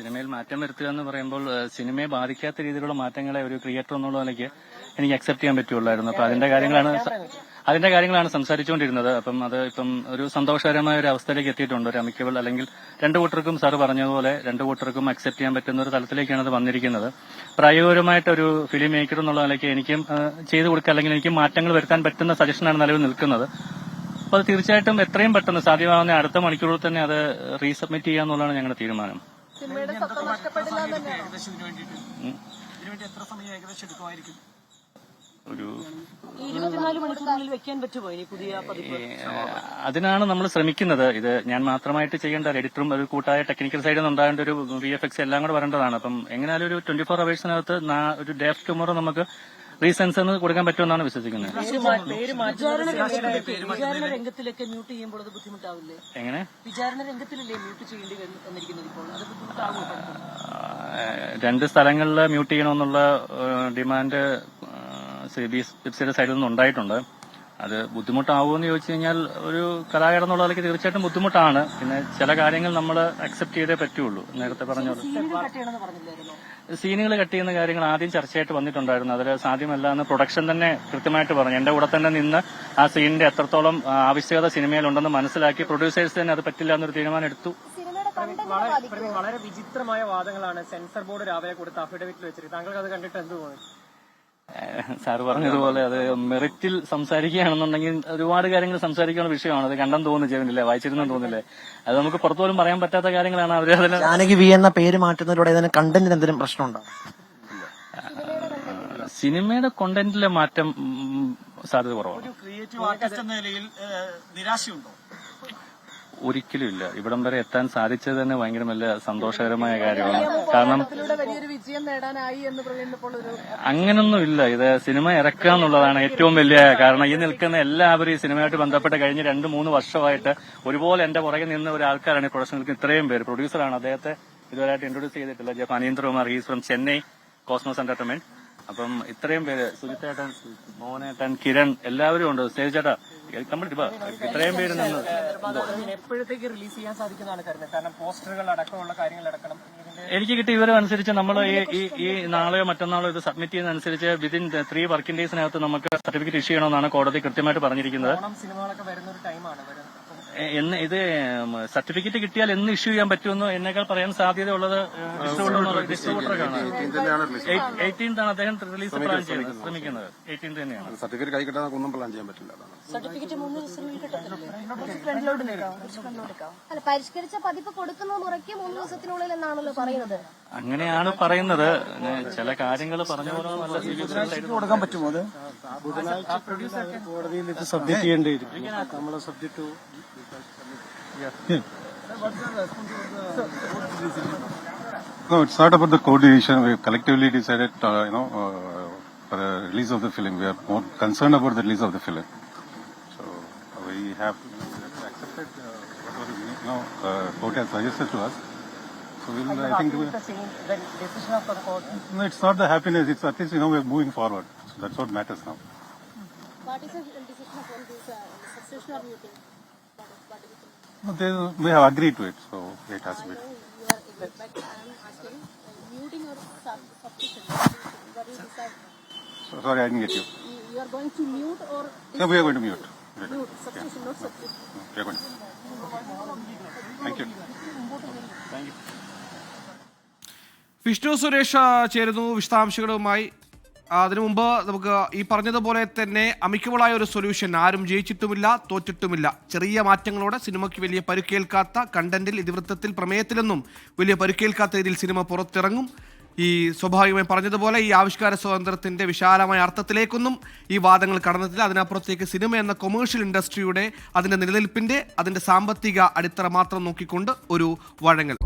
സിനിമയിൽ മാറ്റം വരുത്തുക എന്ന് പറയുമ്പോൾ സിനിമയെ ബാധിക്കാത്ത രീതിയിലുള്ള മാറ്റങ്ങളെ ഒരു ക്രിയേറ്റർ എന്നുള്ള നിലയ്ക്ക് എനിക്ക് അക്സെപ്റ്റ് ചെയ്യാൻ പറ്റുള്ളായിരുന്നു അപ്പൊ അതിന്റെ കാര്യങ്ങളാണ് അതിന്റെ കാര്യങ്ങളാണ് സംസാരിച്ചുകൊണ്ടിരുന്നത്. അപ്പം അത് ഇപ്പം ഒരു സന്തോഷകരമായ ഒരു അവസ്ഥയിലേക്ക് എത്തിയിട്ടുണ്ട്. ഒരു അമിക്കബിൾ അല്ലെങ്കിൽ രണ്ടു കൂട്ടർക്കും സാർ പറഞ്ഞതുപോലെ രണ്ടു കൂട്ടർക്കും അക്സെപ്റ്റ് ചെയ്യാൻ പറ്റുന്ന ഒരു തലത്തിലേക്കാണ് അത് വന്നിരിക്കുന്നത്. പ്രായോഗികമായിട്ട് ഒരു ഫിലിം മേക്കർ എന്നുള്ള നിലയ്ക്ക് എനിക്കും ചെയ്തു കൊടുക്കുക അല്ലെങ്കിൽ എനിക്ക് മാറ്റങ്ങൾ വരുത്താൻ പറ്റുന്ന സജഷനാണ് നിലവിൽ നിൽക്കുന്നത്. അപ്പോൾ അത് തീർച്ചയായിട്ടും എത്രയും പെട്ടെന്ന് സാധ്യമാവുന്ന അടുത്ത മണിക്കൂറിൽ തന്നെ അത് റീസബ്മിറ്റ് ചെയ്യാന്നുള്ളതാണ് ഞങ്ങളുടെ തീരുമാനം. സിനിമയുടെ സത്ത നഷ്ടപ്പെടില്ല എന്ന് തന്നെയാണോ? ഏകദേശം ഇതിനു വേണ്ടിയിട്ട്? ഇതിനുവേണ്ടി എത്ര സമയം ഏകദേശം എടുക്കുമായിരിക്കും? ഒരു ഇരുപത്തിനാല് വെക്കാൻ പറ്റുമോ ഇനി പുതിയ പതിപ്പ്? അതിനാണ് നമ്മൾ ശ്രമിക്കുന്നത്. ഇത് ഞാൻ മാത്രമായിട്ട് ചെയ്യേണ്ട എഡിറ്ററും ഒരു കൂട്ടായ ടെക്നിക്കൽ സൈഡിൽ നിന്ന് ഉണ്ടാകേണ്ട ഒരു വി എഫ് എക്സ് എല്ലാം കൂടെ വരേണ്ടതാണ്. അപ്പം എങ്ങനെയാലും ഒരു ട്വന്റി ഫോർ അവേഴ്സിനകത്ത് ഒരു ഡേ ടുമോറോ നമുക്ക് റീസെൻസ് എന്ന് കൊടുക്കാൻ പറ്റുമെന്നാണ് വിശ്വസിക്കുന്നത്. വിചാരണ രംഗത്തിലൊക്കെ മ്യൂട്ട് ചെയ്യുമ്പോൾ അത് ബുദ്ധിമുട്ടാവില്ലേ? എങ്ങനെ? വിചാരണ രംഗത്തിലല്ലേ മ്യൂട്ട് ചെയ്യേണ്ടി വന്നിരിക്കുന്നത് ഇപ്പോൾ? അത് ബുദ്ധിമുട്ടാകുമോ രണ്ട് സ്ഥലങ്ങളിൽ മ്യൂട്ട് ചെയ്യണമെന്നുള്ള ഡിമാൻഡ് സിയുടെ സൈഡിൽ നിന്ന് ഉണ്ടായിട്ടുണ്ട് അത് ബുദ്ധിമുട്ടാവുമെന്ന് ചോദിച്ചു കഴിഞ്ഞാൽ ഒരു കലാകാരൻ എന്നുള്ള നിലയ്ക്ക് തീർച്ചയായിട്ടും ബുദ്ധിമുട്ടാണ്. പിന്നെ ചില കാര്യങ്ങൾ നമ്മൾ അക്സെപ്റ്റ് ചെയ്തേ പറ്റുള്ളൂ. നേരത്തെ പറഞ്ഞ സീനുകൾ കട്ട് ചെയ്യുന്ന കാര്യങ്ങൾ ആദ്യം ചർച്ചയായിട്ട് വന്നിട്ടുണ്ടായിരുന്നു. അതിൽ സാധ്യമല്ല എന്ന് പ്രൊഡക്ഷൻ തന്നെ കൃത്യമായിട്ട് പറഞ്ഞു. എന്റെ കൂടെ തന്നെ നിന്ന് ആ സീനിന്റെ എത്രത്തോളം ആവശ്യകത സിനിമയിലുണ്ടെന്ന് മനസ്സിലാക്കി പ്രൊഡ്യൂസേഴ്സ് തന്നെ അത് പറ്റില്ല എന്നൊരു തീരുമാനം എടുത്തു. വളരെ വിചിത്രമായ വാദങ്ങളാണ് സെൻസർ ബോർഡ് രാവിലെ കൊടുത്ത അഫിഡവിറ്റിൽ വെച്ചിട്ട് താങ്കൾക്ക് അത് കണ്ടിട്ട് എന്ത് തോന്നി? സാറ് പറഞ്ഞതുപോലെ അത് മെറിറ്റിൽ സംസാരിക്കുകയാണെന്നുണ്ടെങ്കിൽ ഒരുപാട് കാര്യങ്ങൾ സംസാരിക്കാനുള്ള വിഷയമാണ്. അത് കണ്ടെന്ന് തോന്നുന്നു ചെയ്യുന്നില്ലേ വായിച്ചിരുന്നെന്ന് തോന്നില്ലേ അത് നമുക്ക് പുറത്തു പോലും പറയാൻ പറ്റാത്ത കാര്യങ്ങളാണ് അവർ അതിന് ജാനകി വി എന്ന പേര് മാറ്റുന്നതിലൂടെ ഇതിന് കണ്ടന്റിന് എന്തെങ്കിലും പ്രശ്നമുണ്ടോ? സിനിമയുടെ കണ്ടന്റിലെ മാറ്റം സാധ്യത കുറവാണ്. ഒരു ക്രിയേറ്റീവ് ആർട്ടിസ്റ്റ് എന്ന നിലയിൽ നിരാശയുണ്ടോ? ഒരിക്കലും ഇല്ല ഇവിടം വരെ എത്താൻ സാധിച്ചത് തന്നെ ഭയങ്കര നല്ല സന്തോഷകരമായ കാര്യമാണ്. കാരണം അങ്ങനൊന്നും ഇല്ല ഇത് സിനിമ ഇറക്കുക എന്നുള്ളതാണ് ഏറ്റവും വലിയ കാരണം. ഈ നിൽക്കുന്ന എല്ലാവരും ഈ സിനിമയായിട്ട് ബന്ധപ്പെട്ട് കഴിഞ്ഞ രണ്ട് മൂന്ന് വർഷമായിട്ട് ഒരുപോലെ എന്റെ പുറകെ നിന്ന ഒരു ആൾക്കാരാണ് ഈ നിൽക്കുന്ന ഇത്രയും പേര്. പ്രൊഡ്യൂസറാണ് അദ്ദേഹത്തെ ഇതുവരെയായിട്ട് ഇൻട്രൊഡ്യൂസ് ചെയ്തിട്ടില്ല. Japan Aneendrakumar is from Chennai cosmos entertainment അപ്പം ഇത്രയും പേര് സുജിത്തേട്ടൻ മോഹനേട്ടൻ കിരൺ എല്ലാവരും ഉണ്ട്. സ്റ്റേജ് ചേട്ടാ കംപ്ലീറ്റ് ഇപ്പൊ. ഇത്രയും പേര് നിന്ന് എപ്പോഴത്തേക്ക് റിലീസ് ചെയ്യാൻ സാധിക്കുന്നതാണ് കരുതുന്നത് കാരണം പോസ്റ്ററുകൾ അടക്കമുള്ള കാര്യങ്ങൾ അടക്കണം. എനിക്ക് കിട്ടിയ വിവരം അനുസരിച്ച് നമ്മൾ ഈ ഈ നാളെയോ മറ്റന്നാളോ ഇത് സബ്മിറ്റ് ചെയ്യുന്ന അനുസരിച്ച് വിതിൻ ത്രീ വർക്കിംഗ് ഡേയ്സിനകത്ത് നമുക്ക് സർട്ടിഫിക്കറ്റ് ഇഷ്യൂ ചെയ്യണമെന്നാണ് കോടതി കൃത്യമായിട്ട് പറഞ്ഞിരിക്കുന്നത്. സിനിമകളൊക്കെ വരുന്ന ഒരു ടൈമാണ് എന്ന് ഇത് സർട്ടിഫിക്കറ്റ് കിട്ടിയാൽ എന്ന് ഇഷ്യൂ ചെയ്യാൻ പറ്റുമെന്ന് എന്നേക്കാൾ പറയാൻ സാധ്യതയുള്ളത് ഡിസ്ട്രിബ്യൂട്ടർക്കാണ് എയ്റ്റീൻത് ആണ് അദ്ദേഹം റിലീസ് പ്ലാൻ ചെയ്യുന്നത് ശ്രമിക്കുന്നത് എയ്റ്റീൻത് തന്നെയാണ് സർട്ടിഫിക്കറ്റ് കൈ കിട്ടാൻ ഒന്നും പ്ലാൻ ചെയ്യാൻ പറ്റില്ല അല്ല പരിഷ്കരിച്ച പതിപ്പ് കൊടുക്കുന്ന മുറയ്ക്ക് മൂന്ന് ദിവസത്തിനുള്ളിൽ എന്നാണല്ലോ പറയുന്നത് അങ്ങനെയാണ് പറയുന്നത് ചില കാര്യങ്ങൾ പറഞ്ഞു നല്ല സീരിയസ് കൊടുക്കാൻ പറ്റുമോ അത് കോടതിയിൽ ഇത് സബ്മിറ്റ് ചെയ്യേണ്ടിയിരിക്കും നമ്മളെ subject No, it's not about the coordination. We collectively decided, uh, you know, uh, for the release of the film. We are more concerned about the release of the film. So we have accepted uh, whatever you know, uh, court has suggested to us. So we'll, I think, we, the same the decision of the court no, it's not the happiness. It's at least you know we're moving forward. So that's what matters now. What is the decision of all this subscription or muting? No, they, we have agreed to it, so it has been. be. You are, but I am asking, muting or subscription? What do you decide? So, sorry, I didn't get you. You are going to mute or No, we are going to mute. Mute? Subscription, not substitution. we are going to. Thank you. Vishnu Suresh ചേരുന്നു വിശദാംശങ്ങളുമായി അതിനു മുമ്പ് നമുക്ക് ഈ പറഞ്ഞതുപോലെ തന്നെ അമിക്കബിളായ ഒരു solution ആരും ജയിച്ചിട്ടുമില്ല തോറ്റിട്ടുമില്ല. ചെറിയ മാറ്റങ്ങളോടെ സിനിമയ്ക്ക് വലിയ പരുക്കേൽക്കാത്ത കണ്ടന്റിൽ ഇതിവൃത്തത്തിൽ പ്രമേയത്തിലൊന്നും വലിയ പരുക്കേൽക്കാത്ത രീതിയിൽ സിനിമ പുറത്തിറങ്ങും. ഈ സ്വാഭാവികമായി പറഞ്ഞതുപോലെ ഈ ആവിഷ്കാര സ്വാതന്ത്ര്യത്തിന്റെ വിശാലമായ അർത്ഥത്തിലേക്കൊന്നും ഈ വാദങ്ങൾ കടന്നിട്ടില്ല. അതിനപ്പുറത്തേക്ക് സിനിമ എന്ന കൊമേഴ്ഷ്യൽ ഇൻഡസ്ട്രിയുടെ അതിന്റെ നിലനിൽപ്പിന്റെ അതിന്റെ സാമ്പത്തിക അടിത്തറ മാത്രം നോക്കിക്കൊണ്ട് ഒരു വഴങ്ങൽ.